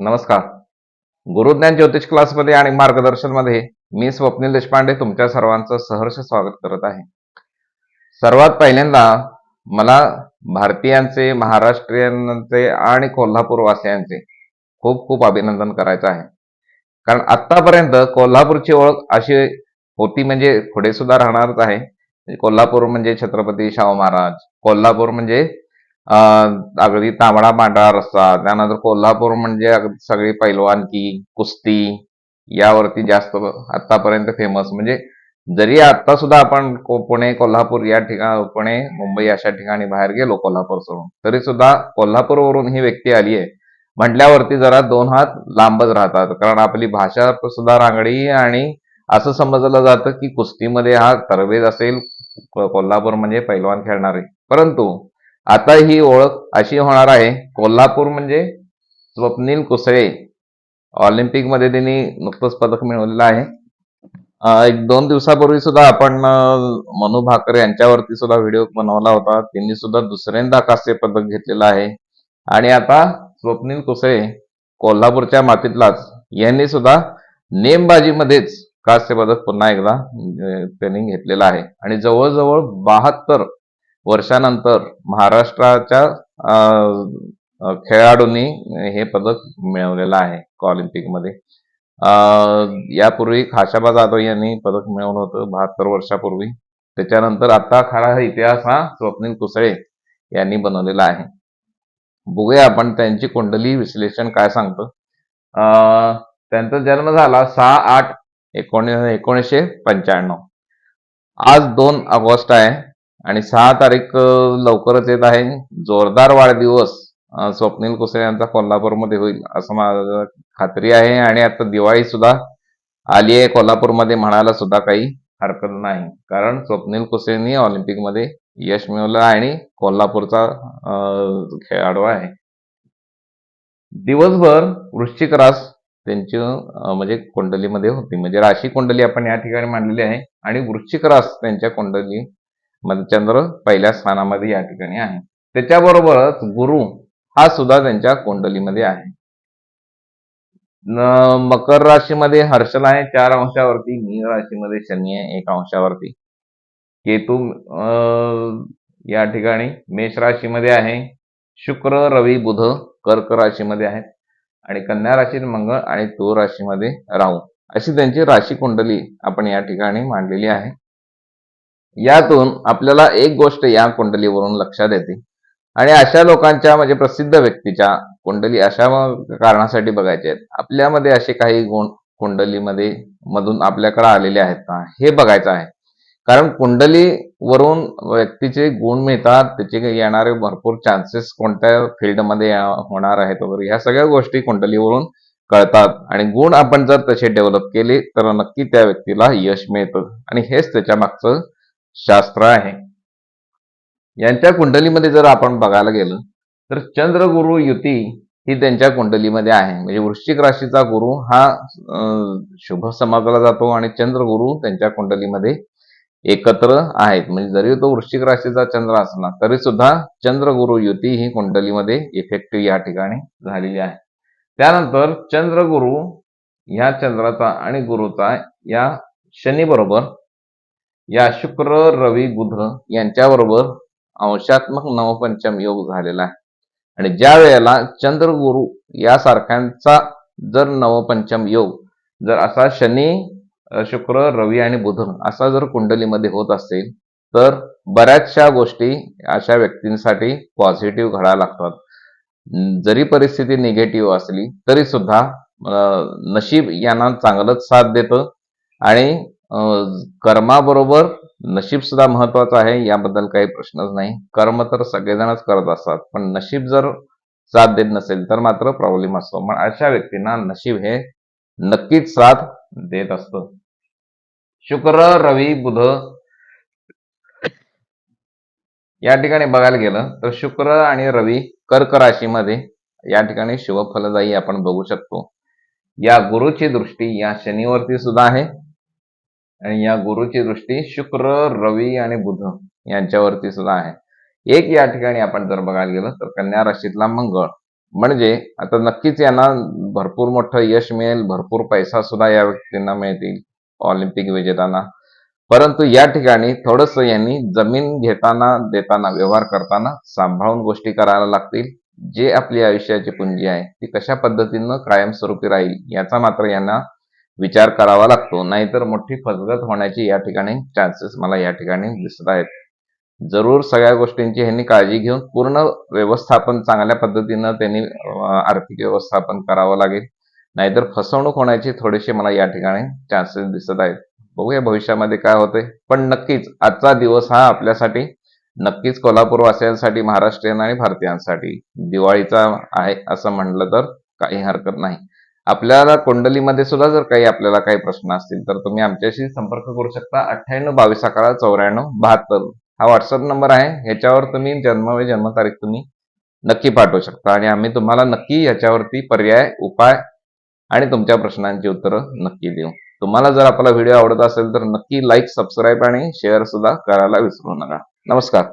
नमस्कार. गुरुज्ञान ज्योतिष क्लासमध्ये आणि मार्गदर्शनमध्ये मी स्वप्नील देशपांडे तुमच्या सर्वांचं सहर्ष स्वागत करत आहे. सर्वात पहिल्यांदा मला भारतीयांचे महाराष्ट्रीयांचे आणि कोल्हापूरवासियांचे खूप खूप अभिनंदन करायचं आहे. कारण आतापर्यंत कोल्हापूरची ओळख अशी होती म्हणजे पुढे सुद्धा राहणारच आहे. कोल्हापूर म्हणजे छत्रपती शाहू महाराज कोल्हापूर म्हणजे अगदी तांबडा पांढरा रस्सा त्यानंतर कोल्हापूर म्हणजे सगळी पैलवानकी कुस्ती यावरती जास्त आतापर्यंत फेमस म्हणजे जरी आता सुद्धा आपण को- पुणे कोल्हापूर या ठिकाण पुणे मुंबई अशा ठिकाणी बाहेर गेलो कोल्हापूर सोडून तरी सुद्धा कोल्हापूरवरून ही व्यक्ती आली आहे. म्हटल्यावरती जरा दोन हात लांबच राहतात कारण आपली भाषा सुद्धा रांगडी आणि असं समजलं जातं की कुस्तीमध्ये हा तरवेज असेल कोल्हापूर म्हणजे पैलवान खेळणारे. परंतु आता ही ओळख अशी होणार आहे. कोल्हापूर म्हणजे स्वप्नील कुसळे. ऑलिम्पिकमध्ये त्यांनी नुकतंच पदक मिळवलेलं आहे. एक दोन दिवसापूर्वी सुद्धा आपण मनू मनु भाकर यांच्यावरती सुद्धा व्हिडिओ बनवला होता. त्यांनी सुद्धा दुसऱ्यांदा कास्य पदक घेतलेलं आहे. आणि आता स्वप्नील कुसळे कोल्हापूरच्या मातीतलाच. यांनी सुद्धा नेमबाजीमध्येच कास्य पदक पुन्हा एकदा त्यांनी घेतलेलं आहे. आणि जवळजवळ बहात्तर वर्षानंतर महाराष्ट्राच्या खेळाडूंनी हे पदक मिळवलेलं आहे ऑलिम्पिकमध्ये. यापूर्वी खाशाबा जाधव यांनी पदक मिळवलं होतं बहात्तर वर्षापूर्वी. त्याच्यानंतर आता खरा इतिहास हा स्वप्नील कुसळे यांनी बनवलेला आहे. बघूया आपण त्यांची कुंडली विश्लेषण काय सांगतो. त्यांचा जन्म झाला सहा आठ एकोणी एकोणीसशे पंच्याण्णव. आज दोन ऑगस्ट आहे. आणि सहा तारीख लवकरच येत आहे. जोरदार वाढदिवस स्वप्नील कुसळे यांचा कोल्हापूरमध्ये होईल असं माझं खात्री आहे. आणि आता दिवाळी सुद्धा आली आहे. कोल्हापूरमध्ये म्हणायला सुद्धा काही हरकत नाही. कारण स्वप्नील कुसळेंनी ऑलिम्पिकमध्ये यश मिळवलं आणि कोल्हापूरचा खेळाडू आहे. दिवसभर वृश्चिक रास त्यांची म्हणजे कुंडलीमध्ये होती. म्हणजे राशी कुंडली आपण या ठिकाणी मांडलेली आहे. आणि वृश्चिक रास त्यांच्या कुंडली चंद्र पहिल्या स्थानामध्ये या ठिकाणी आहे. त्याच्याबरोबरच गुरु हा सुद्धा त्यांच्या कुंडलीमध्ये आहे. मकर राशीमध्ये हर्षल आहे चार अंशावरती मीन राशीमध्ये शनी आहे एक अंशावरती. केतू या ठिकाणी मेष राशीमध्ये आहे. शुक्र रवी बुध कर्क राशीमध्ये आहेत. आणि कन्या राशीत मंगळ आणि तूर राशीमध्ये राहू. अशी त्यांची राशी कुंडली आपण या ठिकाणी मांडलेली आहे. यातून आपल्याला एक गोष्ट या कुंडलीवरून लक्षात येते. आणि अशा लोकांच्या म्हणजे प्रसिद्ध व्यक्तीच्या कुंडली अशा कारणासाठी बघायचे आहेत. आपल्यामध्ये असे काही गुण कुंडलीमध्ये मधून आपल्याकडे आलेले आहेत का? हे बघायचं आहे. कारण कुंडलीवरून व्यक्तीचे गुण मिळतात त्याचे येणारे भरपूर चान्सेस कोणत्या फील्डमध्ये होणार आहेत वगैरे ह्या सगळ्या गोष्टी कुंडलीवरून कळतात. आणि गुण आपण जर तसे डेव्हलप केले तर नक्की त्या व्यक्तीला यश मिळतं. आणि हेच त्याच्या मागचं शास्त्र आहे. यांच्या कुंडलीमध्ये जर आपण बघायला गेलं तर चंद्रगुरु युती ही त्यांच्या कुंडलीमध्ये आहे. म्हणजे वृश्चिक राशीचा गुरु हा शुभ समाजाला जातो आणि चंद्रगुरु त्यांच्या कुंडलीमध्ये एकत्र आहेत. म्हणजे जरी तो वृश्चिक राशीचा चंद्र असला तरी सुद्धा चंद्रगुरु युती ही कुंडलीमध्ये इफेक्टिव्ह या ठिकाणी झालेली आहे. त्यानंतर चंद्रगुरु ह्या चंद्राचा आणि गुरुचा या शनी बरोबर या शुक्र रवी बुध यांच्याबरोबर अंशात्मक नवपंचम योग झालेला आहे. आणि ज्या वेळेला चंद्रगुरु यासारख्यांचा जर नवपंचम योग जर असा शनी शुक्र रवी आणि बुध असा जर कुंडलीमध्ये होत असेल तर बऱ्याचशा गोष्टी अशा व्यक्तींसाठी पॉझिटिव्ह घडायला लागतात. जरी परिस्थिती निगेटिव्ह असली तरी सुद्धा नशीब यांना चांगलंच साथ देतं आणि कर्माबरोबर नशीब सुद्धा महत्वाचं आहे याबद्दल काही प्रश्नच नाही. कर्म तर सगळेजणच करत असतात पण नशीब जर साथ देत नसेल तर मात्र प्रॉब्लेम असतो. मग अशा व्यक्तींना नशीब हे नक्कीच साथ देत असतं. शुक्र रवी बुध या ठिकाणी बघायला गेलं तर शुक्र आणि रवी कर्क राशीमध्ये या ठिकाणी शुभ फलदायी आपण बघू शकतो. या गुरुची दृष्टी या शनिवरती सुद्धा आहे. आणि या गुरुची दृष्टी शुक्र रवी आणि बुध यांच्यावरती सुद्धा आहे. एक या ठिकाणी आपण जर बघायला गेलो तर कन्या राशीतला मंगळ. म्हणजे आता नक्कीच यांना भरपूर मोठं यश मिळेल भरपूर पैसा सुद्धा या व्यक्तींना मिळतील ऑलिम्पिक विजेत्यांना. परंतु या ठिकाणी थोडस यांनी जमीन घेताना देताना व्यवहार करताना सांभाळून गोष्टी करायला लागतील. जे आपली आयुष्याची पुंजी आहे ती कशा पद्धतीनं कायमस्वरूपी राहील याचा मात्र यांना विचार करावा लागतो. नाहीतर मोठी फसगत होण्याची या ठिकाणी चान्सेस मला या ठिकाणी दिसत आहेत. जरूर सगळ्या गोष्टींची ह्यांनी काळजी घेऊन पूर्ण व्यवस्थापन चांगल्या पद्धतीनं त्यांनी आर्थिक व्यवस्थापन करावं लागेल. नाहीतर फसवणूक होण्याची थोडीशी मला या ठिकाणी चान्सेस दिसत आहेत. बघूया भविष्यामध्ये काय होते पण नक्कीच आजचा दिवस हा आपल्यासाठी नक्कीच कोल्हापूरवासियांसाठी महाराष्ट्रीयन आणि भारतीयांसाठी दिवाळीचा आहे असं म्हणलं तर काही हरकत नाही. आपल्याला कुंडलीमध्ये सुद्धा जर काही आपल्याला काही प्रश्न असतील तर तुम्ही आमच्याशी संपर्क करू शकता. अठ्ठ्याण्णव बावीस अकरा चौऱ्याण्णव बहात्तर. हा व्हॉट्सअप नंबर आहे. ह्याच्यावर तुम्ही जन्म व जन्मतारीख तुम्ही नक्की पाठवू शकता. आणि आम्ही तुम्हाला नक्की याच्यावरती पर्याय उपाय आणि तुमच्या प्रश्नांची उत्तरं नक्की देऊ. तुम्हाला जर आपला व्हिडिओ आवडत असेल तर नक्की लाईक सबस्क्राईब आणि शेअर सुद्धा करायला विसरू नका. नमस्कार.